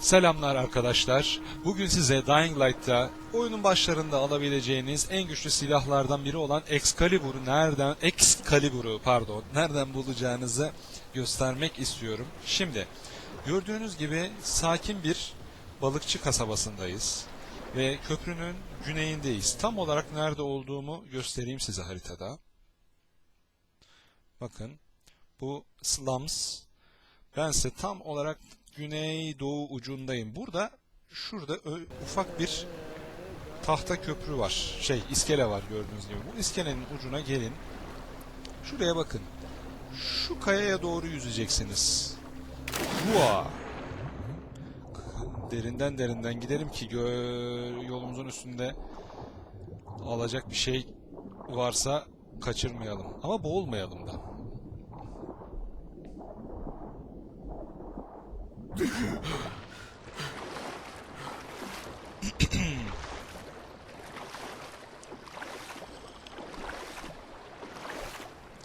Selamlar arkadaşlar. Bugün size Dying Light'ta oyunun başlarında alabileceğiniz en güçlü silahlardan biri olan Excalibur'u nereden Excalibur'u pardon nereden bulacağınızı göstermek istiyorum. Şimdi gördüğünüz gibi sakin bir balıkçı kasabasındayız ve köprünün güneyindeyiz. Tam olarak nerede olduğumu göstereyim size haritada. Bakın bu slums Bense tam olarak güneydoğu ucundayım. Burada şurada ufak bir tahta köprü var. Şey iskele var gördüğünüz gibi. Bu iskelenin ucuna gelin. Şuraya bakın. Şu kayaya doğru yüzeceksiniz. Hua! Derinden derinden gidelim ki yolumuzun üstünde alacak bir şey varsa kaçırmayalım. Ama boğulmayalım da.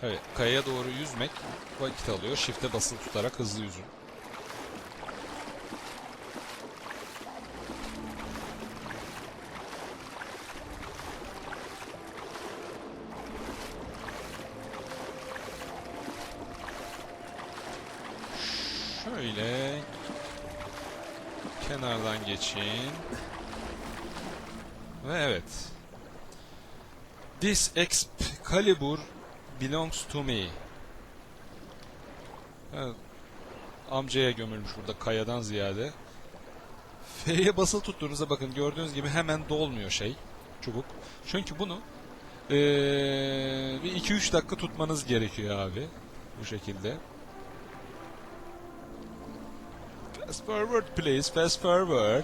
Evet, kayaya doğru yüzmek vakit alıyor. Shift'e basılı tutarak hızlı yüzün. Şöyle kenardan geçin. Ve evet. This Excalibur belongs to me. Evet. Amcaya gömülmüş burada kayadan ziyade. F'ye basılı tuttuğunuzda bakın gördüğünüz gibi hemen dolmuyor şey. Çubuk. Çünkü bunu eee, bir 2-3 dakika tutmanız gerekiyor abi. Bu şekilde. Fast forward please, fast forward.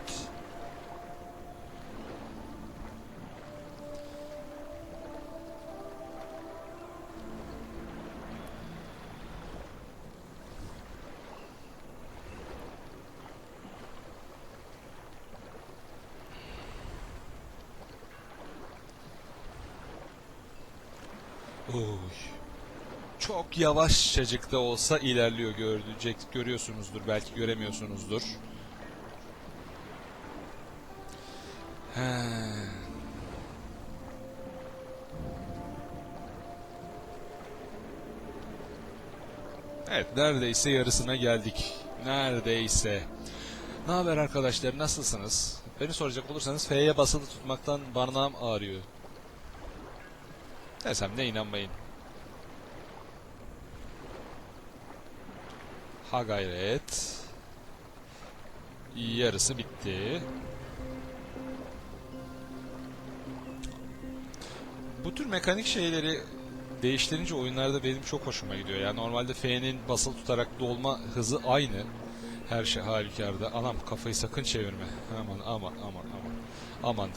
Oh, Oy. Çok yavaşçacık da olsa ilerliyor görecek görüyorsunuzdur belki göremiyorsunuzdur. He. Evet neredeyse yarısına geldik. Neredeyse. Ne haber arkadaşlar nasılsınız? Beni soracak olursanız F'ye basılı tutmaktan barnağım ağrıyor. Desem de inanmayın. Ha gayret. Yarısı bitti. Bu tür mekanik şeyleri değiştirince oyunlarda benim çok hoşuma gidiyor. Yani normalde F'nin basılı tutarak dolma hızı aynı. Her şey halükarda. Anam kafayı sakın çevirme. Aman aman aman aman. Aman.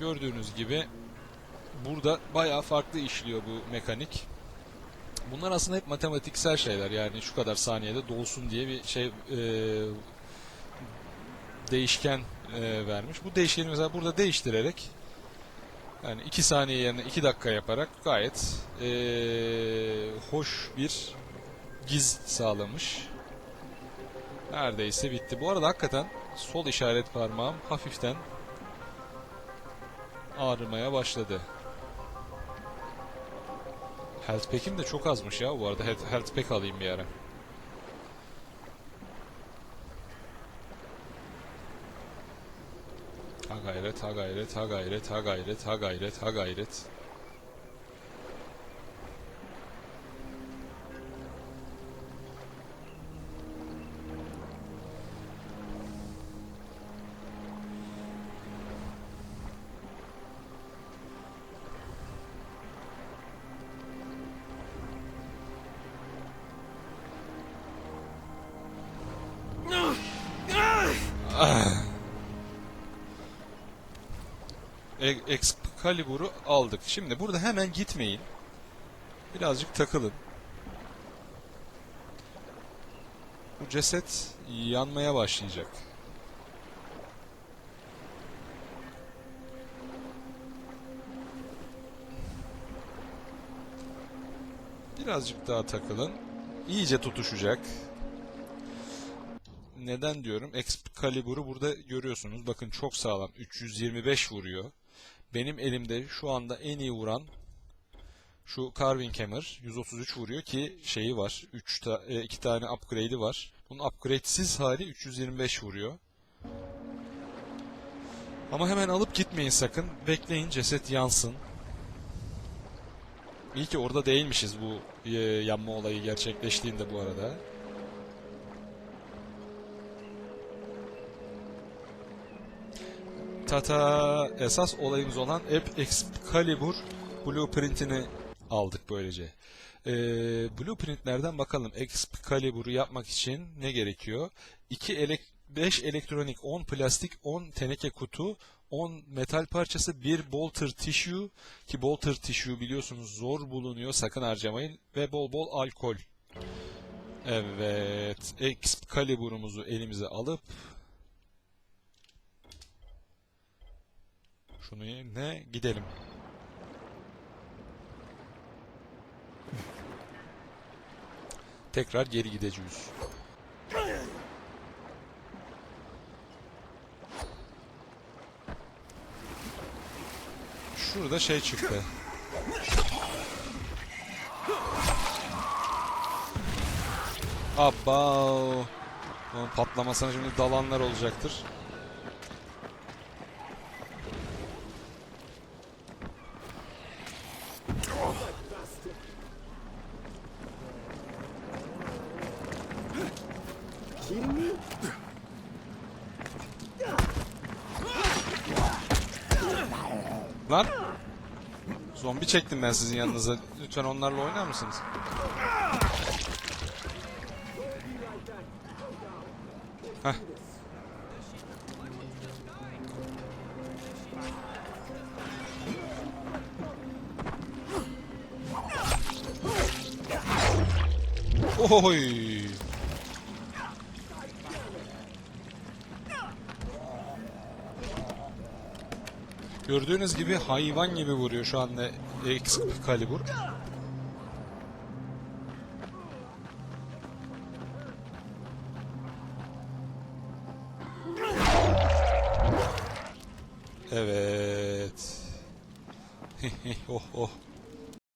Gördüğünüz gibi burada bayağı farklı işliyor bu mekanik. Bunlar aslında hep matematiksel şeyler yani şu kadar saniyede dolsun diye bir şey e, değişken e, vermiş. Bu değişkeni mesela burada değiştirerek yani 2 saniye yerine 2 dakika yaparak gayet e, hoş bir giz sağlamış. Neredeyse bitti. Bu arada hakikaten sol işaret parmağım hafiften ağrımaya başladı. Health pack'im de çok azmış ya bu arada. Health, health pack alayım bir ara. Ha gayret, ha gayret, ha gayret, ha gayret, ha gayret, ha gayret. Excalibur'u aldık. Şimdi burada hemen gitmeyin. Birazcık takılın. Bu ceset yanmaya başlayacak. Birazcık daha takılın. İyice tutuşacak. Neden diyorum? Excalibur'u burada görüyorsunuz. Bakın çok sağlam. 325 vuruyor. Benim elimde şu anda en iyi vuran şu Carving Hammer 133 vuruyor ki şeyi var. 3 ta 2 tane upgrade'i var. Bunun upgrade'siz hali 325 vuruyor. Ama hemen alıp gitmeyin sakın. Bekleyin ceset yansın. İyi ki orada değilmişiz bu e, yanma olayı gerçekleştiğinde bu arada. Tata esas olayımız olan App Excalibur blueprint'ini aldık böylece. Ee, blueprintlerden bakalım Excalibur'u yapmak için ne gerekiyor? 2 elek 5 elektronik, 10 plastik, 10 teneke kutu, 10 metal parçası, 1 bolter tissue ki bolter tissue biliyorsunuz zor bulunuyor sakın harcamayın ve bol bol alkol. Evet, Excalibur'umuzu elimize alıp şunu ne gidelim. Tekrar geri gideceğiz. Şurada şey çıktı. Abba. Onun patlamasına şimdi dalanlar olacaktır. Kidding me? Lan! Zombi çektim ben sizin yanınıza. Lütfen onlarla oynar mısınız? Heh. Oy! Gördüğünüz gibi hayvan gibi vuruyor şu anda Excalibur. Evet. oh oh.